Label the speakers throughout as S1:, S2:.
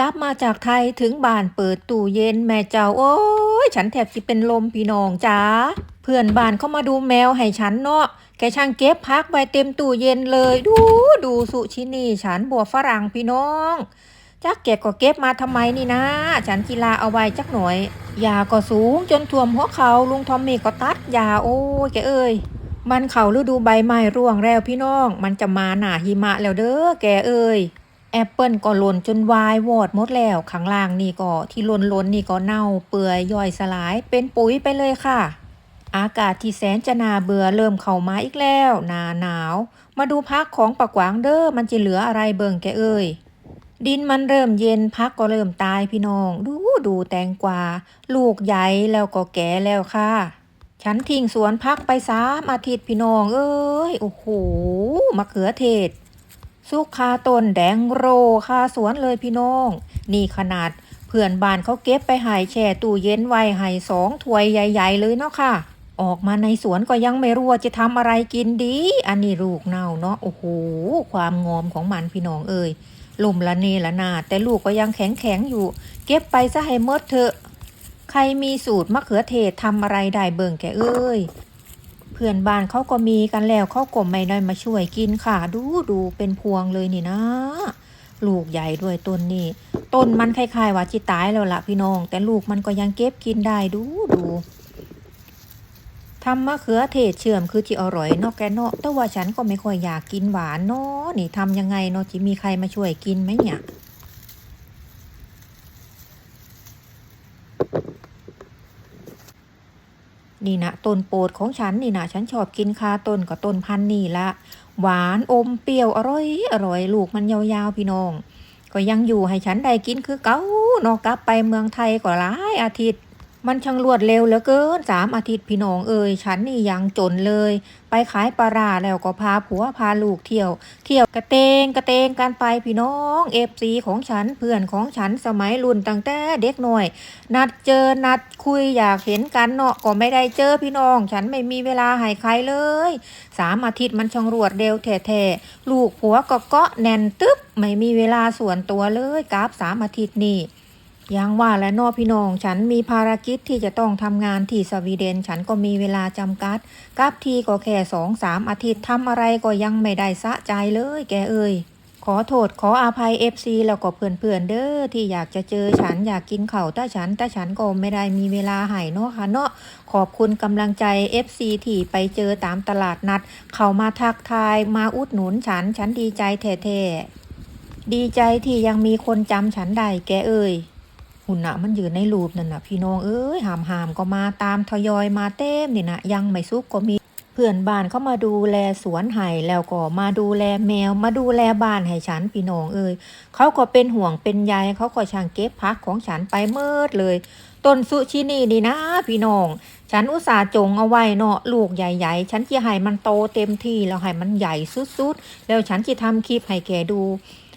S1: กลับมาจากไทยถึงบ้านเปิดตู้เย็นแม่เจ้าโอ้ยฉันแทบสิเป็นลมพี่น้องจ้าเพื่อนบ้านเข้ามาดูแมวให้ฉันเนาะแกช่างเก็บพักไว้เต็มตู้เย็นเลย ดูดูสุชินีฉันบัวฝรั่งพี่น้องจักแกก็เก็บมาทำไมนี่นะ ฉันกีฬาเอาไว้จักหน่อยยาก็สูงจนท่วมหัวเขาลุงทอมมี่ก็ตัดยาโอ้ยแกเอ้ยมันเขาฤดูใบไม้ร่วงแล้วพี่น้อง มันจะมาหนาหิมะแล้วเด้อแกเอ้ย แอปเปิลก็หล่นจนวายวอดหมดแล้วข้างล่างนี่ก็ที่หล่นล้นนี่ก็เน่าเปื่อยย่อยสลายเป็นปุ๋ยไปเลยค่ะ อากาศที่แสนจะนาเบื่อเริ่มเข้ามาอีกแล้วหนาหนาว มาดูพักของปะกวางเด้อมันจะเหลืออะไรเบิ่งแกเอ้ยดินมันเริ่มเย็นพักก็เริ่มตายพี่น้อง ดูดูแตงกวาลูกใหญ่แล้วก็แก่แล้วค่ะ ฉันทิ้งสวนพักไปสามอาทิตย์พี่น้อง เอ้ยโอ้โหมะเขือเทศ สุกคาต้นแดงโรคาสวนเลยพี่น้อง นี่ขนาดเพื่อนบ้านเขาเก็บไปหายแช่ตู้เย็นไว้ใหายสองถ้วยใหญ่ ๆ เลยเนาะค่ะ ออกมาในสวนก็ยังไม่รู้ว่าจะทำอะไรกินดี อันนี้ลูกเน่าเนาะโอ้โหความงอมของมันพี่น้องเอ้ยลมละเนละนาแต่ลูกก็ยังแข็งแข็งอยู่ เก็บไปซะให้หมดเถอะ ใครมีสูตรมะเขือเทศทำอะไรได้เบิ่งแกเอ้ย เพื่อนบ้านเขาก็มีกันแล้วเขาก็ไม่ได้มาช่วยกินค่ะ ดูดูเป็นพวงเลยนี่นะ ลูกใหญ่ด้วยต้นนี่ต้นมันคล้ายๆว่าจิตายแล้วล่ะพี่น้อง แต่ลูกมันก็ยังเก็บกินได้ดูดูทำมะเขือเทศเชื่อมคือที่อร่อยนาะแกนาะแต่ว่าฉันก็ไม่ค่อยอยากกินหวานเนาะนี่ทำยังไงเนาะจิมีใครมาช่วยกินไหมเนี่ย นี่นะต้นโปรดของฉันนี่นะฉันชอบกินคาต้นกับต้นพันนี่ละหวานอมเปรี้ยวอร่อยอร่อยลูกมันยาวๆพี่น้อง ก็ยังอยู่ให้ฉันได้กินคือเก้านอกกลับไปเมืองไทยก็หลายอาทิตย์ มันช่างรวดเร็วเหลือเกินสามอาทิตย์พี่น้องเอ่ยฉันนี่ยังจนเลย ไปขายปลาราแล้วก็พาผัวพาลูกเที่ยว เที่ยวกระเตงกระเตงกันไปพี่น้องเอฟซีของฉันเพื่อนของฉันสมัยรุ่นตั้งแต่เด็กหน่อย นัดเจอนัดคุยอยากเห็นกันเนาะก็ไม่ได้เจอพี่น้อง ฉันไม่มีเวลาให้ใครเลยสามอาทิตย์มันช่างรวดเร็วแท้ๆลูกผัวก็เกาะแน่นตึ๊บไม่มีเวลาส่วนตัวเลยกราฟสามอาทิตย์นี่ ยังว่าและนอพี่น้อง ฉันมีภารกิจที่จะต้องทำงานที่สวีเดน ฉันก็มีเวลาจำกัดกับทีก็แค่สองสามอาทิตย์ทำอะไรก็ยังไม่ได้สะใจเลยแกเอ่ยขอโทษขออภัยเอฟซีแล้วก็เพื่อนๆเด้อที่อยากจะเจอฉันอยากกินเข้าวแต่ฉันแต่ฉันก็ไม่ได้มีเวลาให้เนาะค่ะเนาะขอบคุณกำลังใจ FC ที่ไปเจอตามตลาดนัด เขามาทักทายมาอุดหนุนฉัน ฉันดีใจแท้ๆดีใจที่ยังมีคนจำฉันได้แกเอ่ย หุ่นนะมันยู่ในรูปนั่นน่ะพี่น้องเอ้ยหามหามก็มาตามทยอยมาเต็มนี่นะยังไม่ซุกก็มีเพื่อนบ้านเขามาดูแลสวนไห่แล้วก็มาดูแลแมว มาดูแลบ้านให้ฉันพี่น้องเอ้ยเขาก็เป็นห่วงเป็นใยเขาก็ช่างเก็บพักของฉันไปเมิดเลยต้นสุชินีนี่นะ พี่น้อง ฉันอุตส่าห์จงเอาไว้เนาะลูกใหญ่ๆ ฉันจะให้มันโตเต็มที่แล้วให้มันใหญ่สุดๆ แล้วฉันจะทำคลิปให้แกดู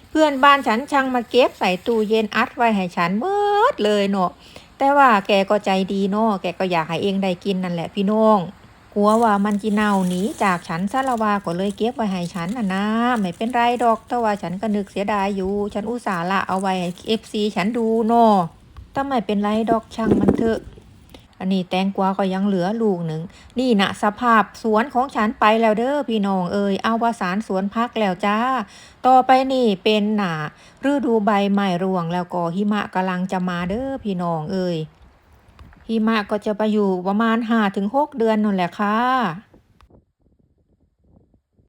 S1: เพื่อนบ้านฉันช่างมาเก็บใส่ตู้เย็นอัดไว้ให้ฉันเบิ ดเลยเนาะแต่ว่าแกก็ใจดีเนาะแกก็อยากให้เองได้กินนั่นแหละพี่น้องกลัวว่ามันจีเน่าหนีจากฉันซาละวาก็เลยเก็บไว้ให้ฉันนะนะไม่เป็นไรดอกแต่ว่าฉันก็นึกเสียดายอยู่ ฉันอุตส่าห์ละเอาไว้ให้เอฟซีฉันดูเนาะแต่ไม่เป็นไรดอกช่างมันเถอะ อันนี้แตงกวาก็ยังเหลือลูกหนึ่ง นี่นะสภาพสวนของฉันไปแล้วเด้อพี่น้องเอ่ยเอาวสารสวนพักแล้วจ้า ต่อไปนี่เป็นหนาฤดูใบไม้ร่วงแล้วก็หิมะกำลังจะมาเด้อพี่น้องเอ่ยหิมะก็จะไปอยู่ประมาณห้าถึงหกเดือนนั่นแหละค่ะ